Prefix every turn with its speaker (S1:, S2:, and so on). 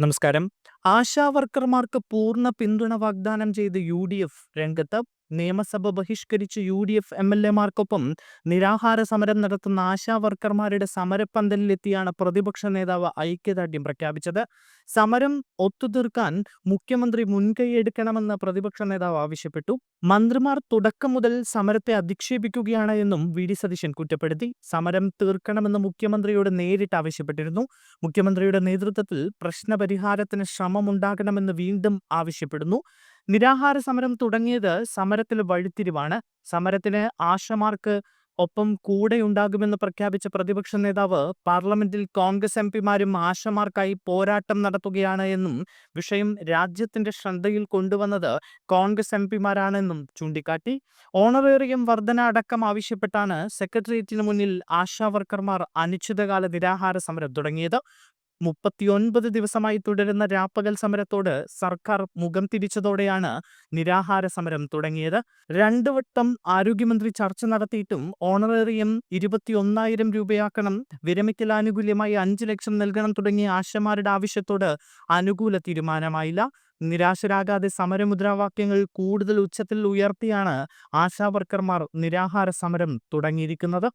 S1: നമസ്കാരം. ആശാ വർക്കർമാർക്ക് പൂർണ പിന്തുണ വാഗ്ദാനം ചെയ്ത് യു ഡി എഫ് രംഗത്ത് നിയമസഭ ബഹിഷ്കരിച്ച് U D F M L എമാർക്കൊപ്പം നിരാഹാര സമരം നടത്തുന്ന ആശാവർക്കർമാരുടെ സമരപ്പന്തലിലെത്തിയാണ് പ്രതിപക്ഷ നേതാവ് ഐക്യദാർഢ്യം പ്രഖ്യാപിച്ചത്. സമരം ഒത്തുതീർക്കാൻ മുഖ്യമന്ത്രി മുൻകൈയെടുക്കണമെന്ന് പ്രതിപക്ഷ നേതാവ് ആവശ്യപ്പെട്ടു. മന്ത്രിമാർ തുടക്കം മുതൽ സമരത്തെ അധിക്ഷേപിക്കുകയാണ് എന്നും വി ഡി സതീശൻ കുറ്റപ്പെടുത്തി. സമരം തീർക്കണമെന്ന് മുഖ്യമന്ത്രിയോട് നേരിട്ട് ആവശ്യപ്പെട്ടിരുന്നു. മുഖ്യമന്ത്രിയുടെ നേതൃത്വത്തിൽ പ്രശ്നപരിഹാരത്തിന് ശ്രമമുണ്ടാകണമെന്ന് വീണ്ടും ആവശ്യപ്പെടുന്നു. നിരാഹാര സമരം തുടങ്ങിയത് സമരത്തിൽ വഴിത്തിരിവാണ്. സമരത്തിന് ആശമാർക്ക് ഒപ്പം കൂടെയുണ്ടാകുമെന്ന് പ്രഖ്യാപിച്ച പ്രതിപക്ഷ നേതാവ് പാർലമെന്റിൽ കോൺഗ്രസ് എം പിമാരും ആശമാർക്കായി പോരാട്ടം നടത്തുകയാണ് എന്നും വിഷയം രാജ്യത്തിന്റെ ശ്രദ്ധയിൽ കൊണ്ടുവന്നത് കോൺഗ്രസ് എം പിമാരാണെന്നും ചൂണ്ടിക്കാട്ടി. ഓണറേറിയം വർധന അടക്കം ആവശ്യപ്പെട്ടാണ് സെക്രട്ടേറിയറ്റിന് മുന്നിൽ ആശാവർക്കർമാർ അനിശ്ചിതകാല നിരാഹാര സമരം തുടങ്ങിയത്. മുപ്പത്തിയൊൻപത് ദിവസമായി തുടരുന്ന രാപ്പകൽ സമരത്തോട് സർക്കാർ മുഖം തിരിച്ചതോടെയാണ് നിരാഹാര സമരം തുടങ്ങിയത്. രണ്ടു വട്ടം ആരോഗ്യമന്ത്രി ചർച്ച നടത്തിയിട്ടും ഓണറേറിയം ഇരുപത്തിയൊന്നായിരം രൂപയാക്കണം വിരമിക്കൽ ആനുകൂല്യമായി അഞ്ചു ലക്ഷം നൽകണം തുടങ്ങിയ ആശമാരുടെ ആവശ്യത്തോട് അനുകൂല തീരുമാനമായില്ല. നിരാശരാകാതെ സമരമുദ്രാവാക്യങ്ങൾ കൂടുതൽ ഉച്ചത്തിൽ ഉയർത്തിയാണ് ആശാവർക്കർമാർ നിരാഹാര സമരം തുടങ്ങിയിരിക്കുന്നത്.